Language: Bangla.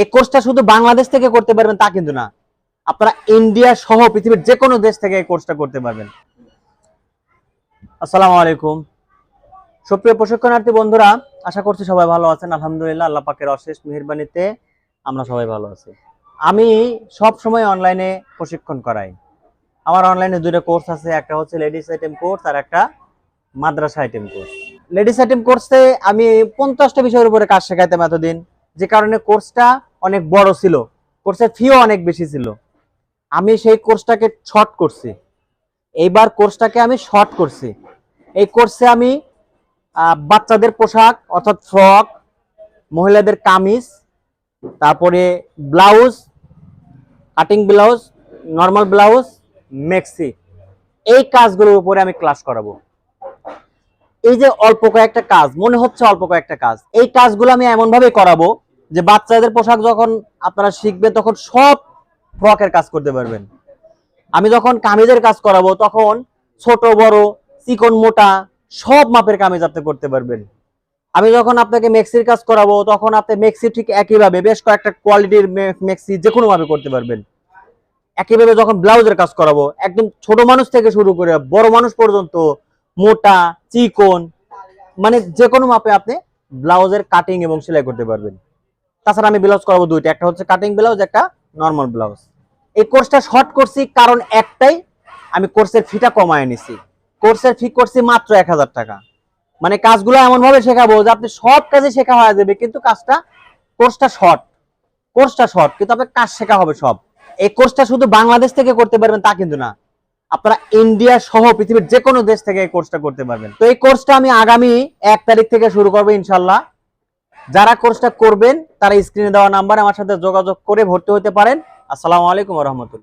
এই কোর্সটা শুধু বাংলাদেশ থেকে করতে পারবেন তা কিন্তু না। আপনারা ইন্ডিয়া সহ পৃথিবীর যে কোনো দেশ থেকে এই কোর্সটা করতে পারবেন। আসসালামু আলাইকুম। সুপ্রিয় প্রশিক্ষণার্থী বন্ধুরা, আশা করছি সবাই ভালো আছেন। আলহামদুলিল্লাহ, আল্লাহ পাকের অশেষ মেহেরবানিতে আমরা সবাই ভালো আছি। আমি সব সময় অনলাইনে প্রশিক্ষণ করাই। আমার অনলাইনে দুটো কোর্স আছে, একটা হচ্ছে লেডিস আইটেম কোর্স আর একটা মাদ্রাসা আইটেম কোর্স। লেডিস আইটেম কোর্সে আমি পঞ্চাশটা বিষয়ের উপরে কাজ শেখাইতাম এতদিন। যে কারণে কোর্সটা অনেক বড় ছিল। কোর্সের ফিও অনেক বেশি ছিল। আমি সেই কোর্সটাকে শর্ট করছি। এইবার কোর্সটাকে আমি শর্ট করছি। এই কোর্সে আমি বাচ্চাদের পোশাক অর্থাৎ ফ্রক মহিলাদের কামিজ, তারপরে blouse cutting blouse normal blouse maxi এই কাজগুলোর উপরে আমি ক্লাস করাবো। এই যে অল্প কয়েকটা কাজ, মনে হচ্ছে অল্প কয়েকটা কাজ। এই কাজগুলো আমি এমন ভাবে করাবো যে বাচ্চাদের পোশাক যখন আপনারা শিখবেন তখন সব ফ্রকের কাজ করতে পারবেন। আমি যখন কামিজের কাজ করাবো, তখন ছোট, বড়, চিকন, মোটা, সব মাপের কামিজ আপনি করতে পারবেন। আমি যখন আপনাকে মেক্সির কাজ করাবো, তখন আপনি মেক্সি ঠিক একইভাবে, বেশ কয়েকটা কোয়ালিটির মেক্সি যে কোনো ভাবে করতে পারবেন। একইভাবে যখন ব্লাউজের কাজ করাবো, একদম ছোট মানুষ থেকে শুরু করে বড় মানুষ পর্যন্ত, মোটা, চিকন মানে যে কোনো মাপে আপনি ব্লাউজের কাটিং এবং সেলাই করতে পারবেন। তাছাড়া আমি ব্লাউজ করাবো দুইটা। একটা হচ্ছে কাটিং ব্লাউজ, একটা নর্মাল ব্লাউজ। এই কোর্সটা শর্ট করছি কারণ একটাই, আমি কোর্সের ফিটা কমায় নিছি। কোর্সের ফি করছি মাত্র এক হাজার টাকা। মানে কাজগুলো এমন ভাবে শেখাবো যে আপনি সব কাজে শেখা হয়ে যাবে, কিন্তু কাজটা কোর্সটা শর্ট কোর্সটা শর্ট কিন্তু আপনার কাজ শেখা হবে সব। এই কোর্সটা শুধু বাংলাদেশ থেকে করতে পারবেন তা কিন্তু না। আপনারা ইন্ডিয়া সহ পৃথিবীর যে কোনো দেশ থেকে এই কোর্সটা করতে পারবেন। তো এই কোর্সটা আমি আগামী এক তারিখ থেকে শুরু করব ইনশাল্লাহ যারা কোর্সটা করবেন, তারা স্ক্রিনে দেওয়া নাম্বার আমার সাথে যোগাযোগ করে ভর্তি হতে পারেন। আসসালামু আলাইকুম রহমতুল্লাহ।